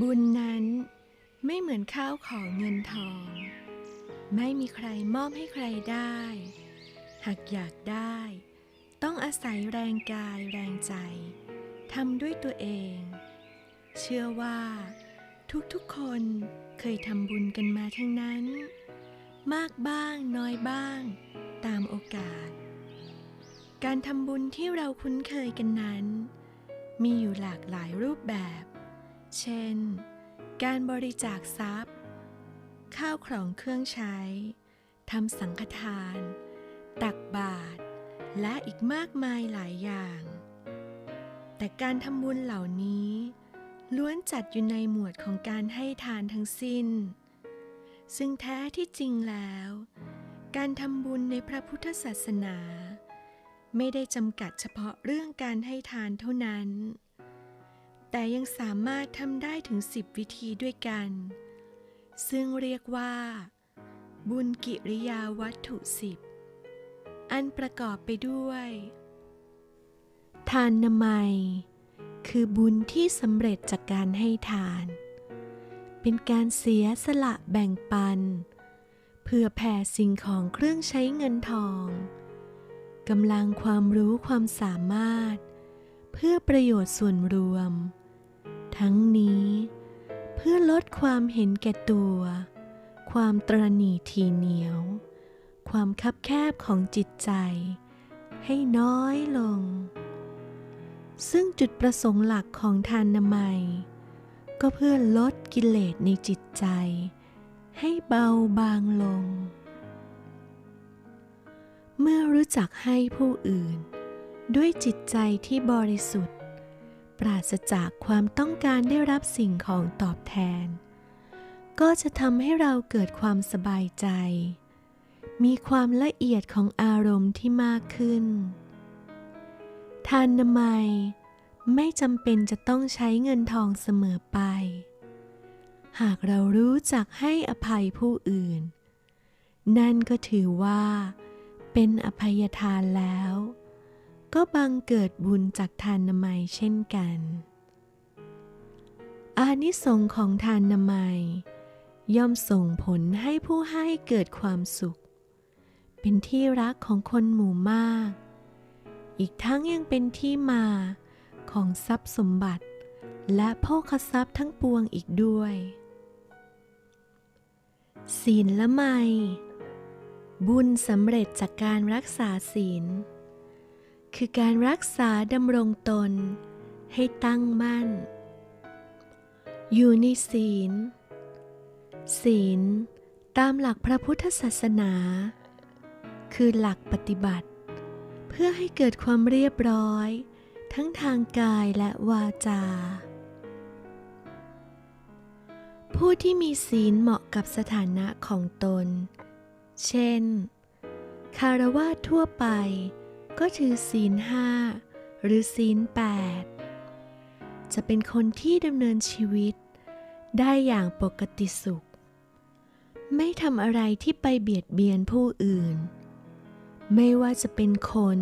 บุญนั้นไม่เหมือนข้าวของเงินทอง ไม่มีใครมอบให้ใครได้ หากอยากได้ ต้องอาศัยแรงกายแรงใจทำด้วยตัวเอง เชื่อว่า ทุกๆคนเคยทำบุญกันมาทั้งนั้น มากบ้างน้อยบ้าง ตามโอกาส การทำบุญที่เราคุ้นเคยกันนั้น มีอยู่หลากหลายรูปแบบ เช่น การบริจาคทรัพย์ ข้าวของเครื่องใช้ ทำสังฆทาน ตักบาตร และอีกมากมายหลายอย่าง แต่การทำบุญเหล่านี้ ล้วนจัดอยู่ในหมวดของการให้ทานทั้งสิ้น ซึ่งแท้ที่จริงแล้ว การทำบุญในพระพุทธศาสนา ไม่ได้จำกัดเฉพาะเรื่องการให้ทานเท่านั้น แต่ยังสามารถทำได้ถึง10วิธีด้วยกัน ซึ่งเรียกว่า บุญกิริยาวัตถุสิบอันประกอบไปด้วย ทานนามัย คือบุญที่สำเร็จจากการให้ทาน เป็นการเสียสละแบ่งปัน เพื่อแผ่สิ่งของเครื่องใช้เงินทองกำลังความรู้ความสามารถ เพื่อประโยชน์ส่วนรวม ทั้งนี้ เพื่อลดความเห็นแก่ตัว ความตรณีทีเหนียว ความคับแคบของจิตใจ ให้น้อยลง ซึ่งจุดประสงค์หลักของทานนามัย ก็เพื่อลดกิเลสในจิตใจ ให้เบาบางลง เมื่อรู้จักให้ผู้อื่น ด้วยจิตใจที่บริสุทธิ์ ปราศจากความต้องการได้รับสิ่งของตอบแทน ก็จะทำให้เราเกิดความสบายใจ มีความละเอียดของอารมณ์ที่มากขึ้น ทานนามัยไม่จำเป็นจะต้องใช้เงินทองเสมอไป หากเรารู้จักให้อภัยผู้อื่น นั่นก็ถือว่า เป็นอภัยทานแล้ว ก็บังเกิดบุญจากทานนามัยเช่นกัน อานิสงของทานนามัย ย่อมส่งผลให้ผู้ให้เกิดความสุข เป็นที่รักของคนหมู่มาก อีกทั้งยังเป็นที่มาของทรัพย์สมบัติ และโภคทรัพย์ทั้งปวงอีกด้วย ศีลละไมบุญสำเร็จจากการรักษาศีล คือการรักษาดำรงตนให้ตั้งมั่น อยู่ในศีล ศีล ตามหลักพระพุทธศาสนา คือหลักปฏิบัติ เพื่อให้เกิดความเรียบร้อย ทั้งทางกายและวาจา ผู้ที่มีศีลเหมาะกับสถานะของตน เช่น คารวะทั่วไป ก็ถือศีลห้าหรือศีลแปดจะเป็นคนที่ดำเนินชีวิต ได้อย่างปกติสุข ไม่ทำอะไรที่ไปเบียดเบียนผู้อื่น ไม่ว่าจะเป็นคน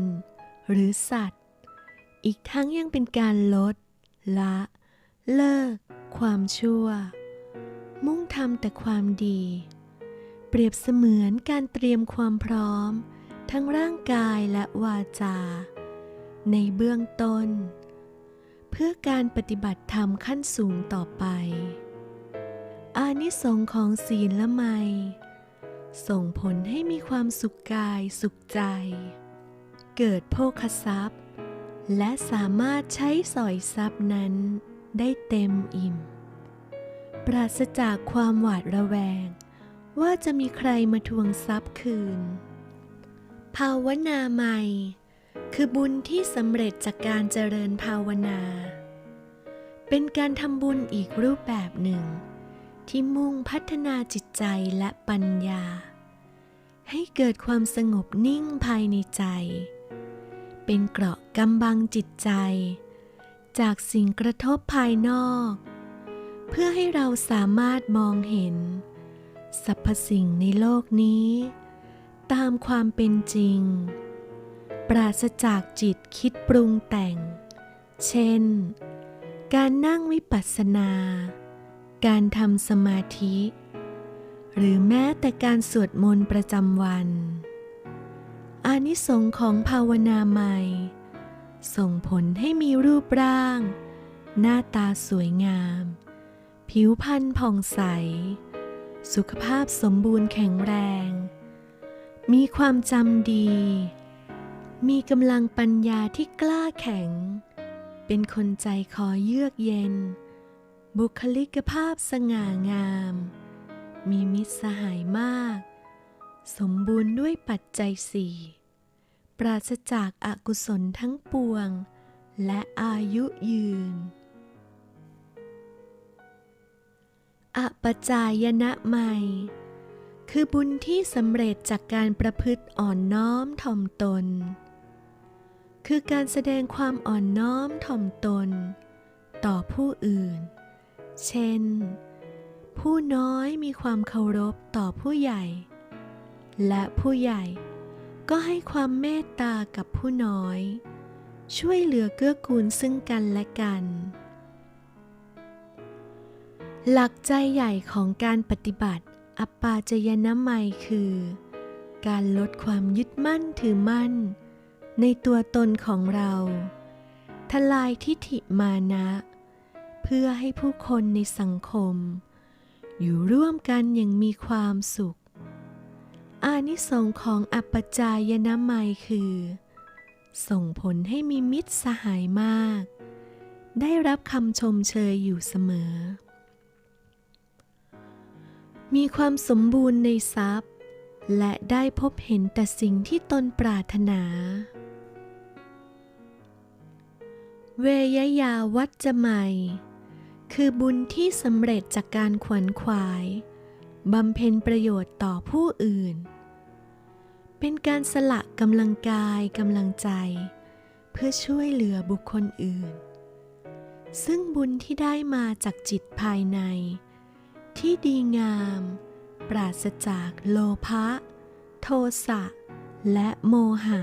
หรือสัตว์ อีกทั้งยังเป็นการลด ละ เลิก ความชั่ว มุ่งทำแต่ความดี เปรียบเสมือนการเตรียมความพร้อม ทั้งร่างกายและวาจา ในเบื้องต้น เพื่อการปฏิบัติธรรมขั้นสูงต่อไป อานิสงส์ของศีลละไม ส่งผลให้มีความสุขกายสุขใจ เกิดโภคทรัพย์ และสามารถใช้สอยทรัพย์นั้นได้เต็มอิ่ม ปราศจากความหวาดระแวง ว่าจะมีใครมาทวงทรัพย์คืน ภาวนาใหม่ คือบุญที่สำเร็จจากการเจริญภาวนา เป็นการทำบุญอีกรูปแบบหนึ่ง ที่มุ่งพัฒนาจิตใจและปัญญา ให้เกิดความสงบนิ่งภายในใจ เป็นเกราะกำบังจิตใจ จากสิ่งกระทบภายนอก เพื่อให้เราสามารถมองเห็น สรรพสิ่งในโลกนี้ ตามความเป็นจริง ปราศจากจิตคิดปรุงแต่ง เช่น การนั่งวิปัสสนา การทำสมาธิ หรือแม้แต่การสวดมนต์ประจำวัน อานิสงส์ของภาวนาใหม่ ส่งผลให้มีรูปร่าง หน้าตาสวยงาม ผิวพรรณผ่องใส สุขภาพสมบูรณ์แข็งแรง มีความจำดี มีกำลังปัญญาที่กล้าแข็ง เป็นคนใจคอเยือกเย็น บุคลิกภาพสง่างาม มีมิตรสหายมาก สมบูรณ์ด้วยปัจจัยสี่ ปราศจากอากุศลทั้งปวง และอายุยืน อปจายนะใหม่ คือบุญที่สำเร็จจากการประพฤติอ่อนน้อมถ่อมตน คือการแสดงความอ่อนน้อมถ่อมตน ต่อผู้อื่น เช่น ผู้น้อยมีความเคารพต่อผู้ใหญ่ และผู้ใหญ่ก็ให้ความเมตตากับผู้น้อย ช่วยเหลือเกื้อกูลซึ่งกันและกัน หลักใจใหญ่ของการปฏิบัติ อัปปาจยนะไมยคือ การลดความยึดมั่นถือมั่น ในตัวตนของเรา ทลายทิฏฐิมานะ เพื่อให้ผู้คนในสังคม อยู่ร่วมกันอย่างมีความสุข อานิสงของอัปปจายนะไมยคือ ส่งผลให้มีมิตรสหายมาก ได้รับคำชมเชยอยู่เสมอ มีความสมบูรณ์ในทรัพย์ และได้พบเห็นแต่สิ่งที่ตนปรารถนา เวยยาวัจจะใหม่ คือบุญที่สำเร็จจากการขวนขวายบำเพ็ญประโยชน์ต่อผู้อื่น เป็นการสละกำลังกายกำลังใจ เพื่อช่วยเหลือบุคคลอื่น ซึ่งบุญที่ได้มาจากจิตภายใน ที่ดีงาม ปราศจากโลภะ โทสะ และโมหะ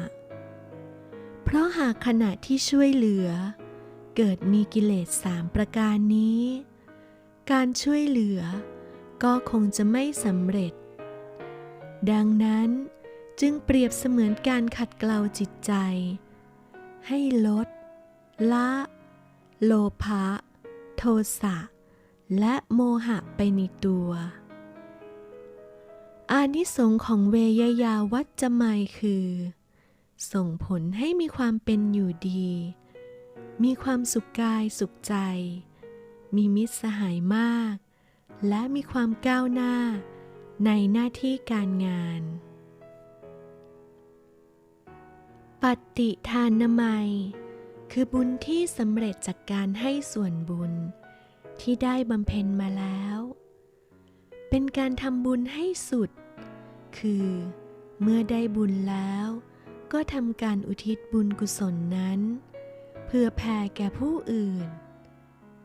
เพราะหากขณะที่ช่วยเหลือ เกิดมีกิเลสสามประการนี้ การช่วยเหลือก็คงจะไม่สำเร็จ ดังนั้นจึงเปรียบเสมือนการขัดเกลาจิตใจ ให้ลด ละ โลภะ โทสะ และโมหะไปในตัว อานิสงส์ของเวยยาวัจจะไมยคือ ส่งผลให้มีความเป็นอยู่ดี มีความสุขกายสุขใจ มีมิตรสหายมาก และมีความก้าวหน้าในหน้าที่การงาน ปฏิทานนามัย คือบุญที่สำเร็จจากการให้ส่วนบุญ ที่ได้บำเพ็ญมาแล้ว เป็นการทำบุญให้สุด คือ เมื่อได้บุญแล้ว ก็ทำการอุทิศบุญกุศลนั้น เพื่อแผ่แก่ผู้อื่น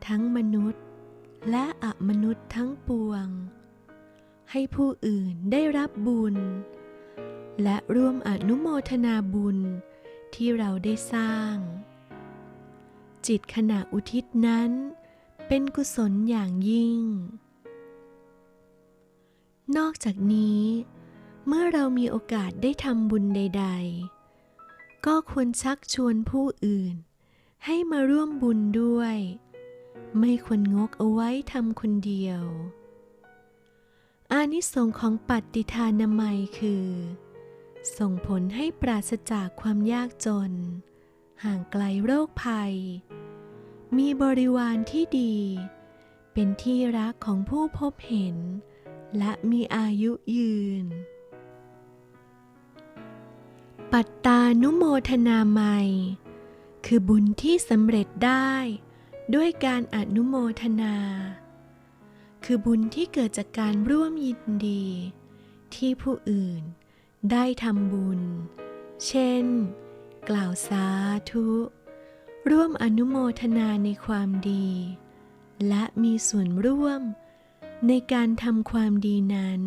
ทั้งมนุษย์ และอมนุษย์ทั้งปวง ให้ผู้อื่นได้รับบุญ และร่วมอนุโมทนาบุญที่เราได้สร้างจิตขณะอุทิศนั้น เป็นกุศลอย่างยิ่ง นอกจากนี้ เมื่อเรามีโอกาสได้ทำบุญใด ๆ ก็ควรชักชวนผู้อื่น ให้มาร่วมบุญด้วย ไม่ควรงกเอาไว้ทำคนเดียว อานิสงส์ของปฏิทานามัยคือ ส่งผลให้ปราศจากความยากจน ห่างไกลโรคภัย มีบริวารที่ดี เป็นที่รักของผู้พบเห็น และมีอายุยืน ปัตตานุโมทนาไมยคือบุญที่สำเร็จได้ ด้วยการอนุโมทนา คือบุญที่เกิดจากการร่วมยินดี ที่ผู้อื่นได้ทำบุญ เช่น กล่าวสาธุ ร่วมอนุโมทนาในความดี และมีส่วนร่วมในการทำความดีนั้น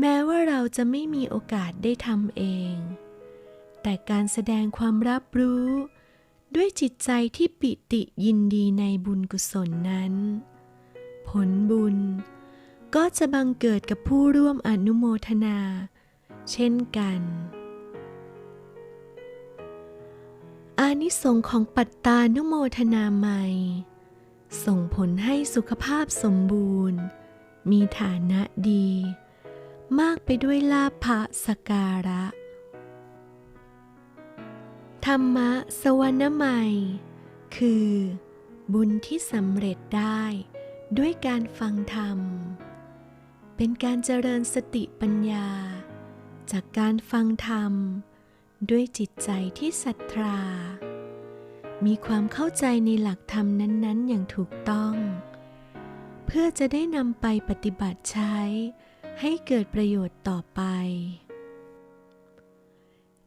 แม้ว่าเราจะไม่มีโอกาสได้ทำเอง แต่การแสดงความรับรู้ ด้วยจิตใจที่ปิติยินดีในบุญกุศลนั้น ผลบุญก็จะบังเกิดกับผู้ร่วมอนุโมทนา เช่นกัน อานิสงส์ของปัตตานุโมทนาใหม่ ส่งผลให้สุขภาพสมบูรณ์ มีฐานะดี มากไปด้วยลาภะสการะ ธรรมะสวรรณใหม่ คือ บุญที่สำเร็จได้ด้วยการฟังธรรม เป็นการเจริญสติปัญญา จากการฟังธรรม ด้วยจิตใจที่ศรัทธา มีความเข้าใจในหลักธรรมนั้น ๆ อย่างถูกต้อง เพื่อจะได้นำไปปฏิบัติใช้ ให้เกิดประโยชน์ต่อไป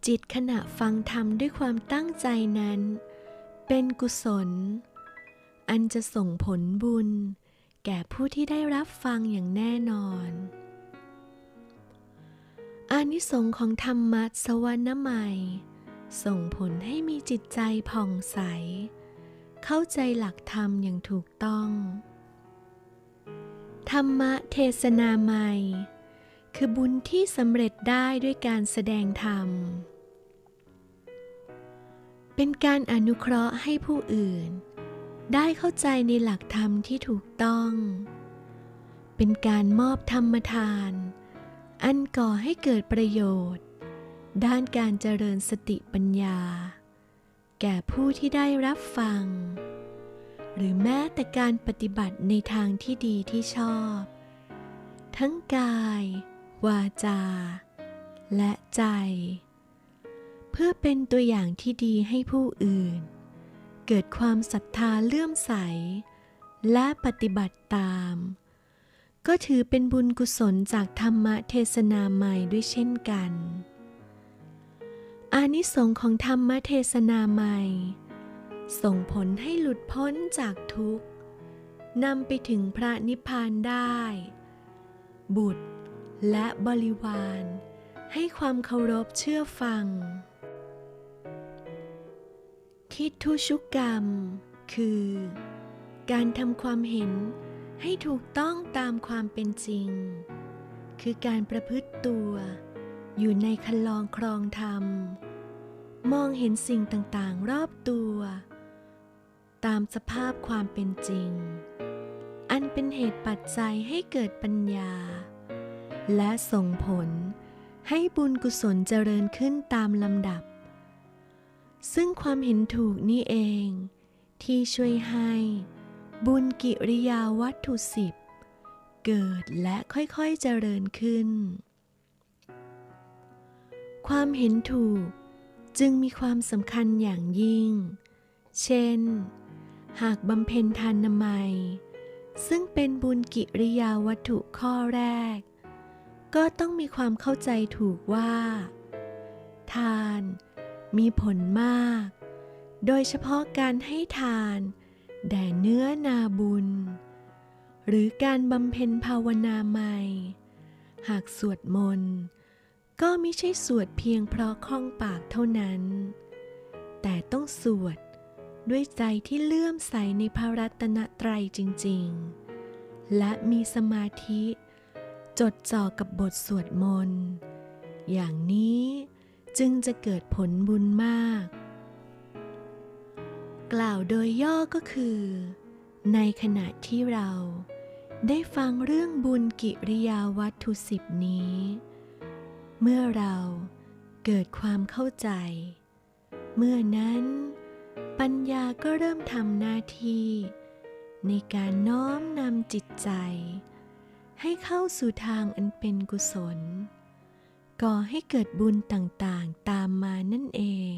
จิตขณะฟังธรรมด้วยความตั้งใจนั้น เป็นกุศล อันจะส่งผลบุญ แก่ผู้ที่ได้รับฟังอย่างแน่นอน อานิสงส์ของธรรมะสวรรณใหม่ ส่งผลให้มีจิตใจผ่องใส เข้าใจหลักธรรมอย่างถูกต้อง ธรรมะเทศนาใหม่ คือบุญที่สำเร็จได้ด้วยการแสดงธรรม เป็นการอนุเคราะห์ให้ผู้อื่น ได้เข้าใจในหลักธรรมที่ถูกต้อง เป็นการมอบธรรมทาน อันก่อให้เกิดประโยชน์ ด้านการเจริญสติปัญญา แก่ผู้ที่ได้รับฟัง หรือแม้แต่การปฏิบัติในทางที่ดีที่ชอบ ทั้งกาย วาจา และใจ เพื่อเป็นตัวอย่างที่ดีให้ผู้อื่น เกิดความศรัทธาเลื่อมใส และปฏิบัติตาม ก็ถือเป็นบุญกุศลจากธรรมเทศนาใหม่ด้วยเช่นกัน อานิสงส์ของธรรมเทศนาใหม่ ส่งผลให้หลุดพ้นจากทุกข์นำไปถึงพระนิพพานได้ บุตรและบริวาร ให้ความเคารพเชื่อฟัง ทิฏฐุชุกกรรม คือ การทำความเห็น ให้ถูกต้องตามความเป็นจริง คือการประพฤติตัว อยู่ในคันลองครองธรรม มองเห็นสิ่งต่างๆรอบตัว ตามสภาพความเป็นจริง อันเป็นเหตุปัจจัยให้เกิดปัญญา และส่งผลให้บุญกุศลเจริญขึ้นตามลำดับ ซึ่งความเห็นถูกนี่เอง ที่ช่วยให้ บุญกิริยาวัตถุสิบเกิดและค่อยๆเจริญขึ้น ความเห็นถูกจึงมีความสำคัญอย่างยิ่ง เช่น หากบำเพ็ญทานนามัย ซึ่งเป็นบุญกิริยาวัตถุข้อแรก ก็ต้องมีความเข้าใจถูกว่า ทานมีผลมาก โดยเฉพาะการให้ทาน แด่เนื้อนาบุญ หรือการบำเพ็ญภาวนาใหม่ หากสวดมนต์ก็ไม่ใช่สวดเพียงเพราะคล่องปากเท่านั้น แต่ต้องสวดด้วยใจที่เลื่อมใสในพระรัตนตรัยจริง ๆ และมีสมาธิจดจ่อกับบทสวดมนต์ อย่างนี้จึงจะเกิดผลบุญมาก กล่าวโดยย่อก็คือ ในขณะที่เราได้ฟังเรื่องบุญกิริยาวัตถุสิบนี้ เมื่อเราเกิดความเข้าใจ เมื่อนั้น ปัญญาก็เริ่มทำหน้าที่ ในการน้อมนำจิตใจ ให้เข้าสู่ทางอันเป็นกุศล ก่อให้เกิดบุญต่างๆตามมานั่นเอง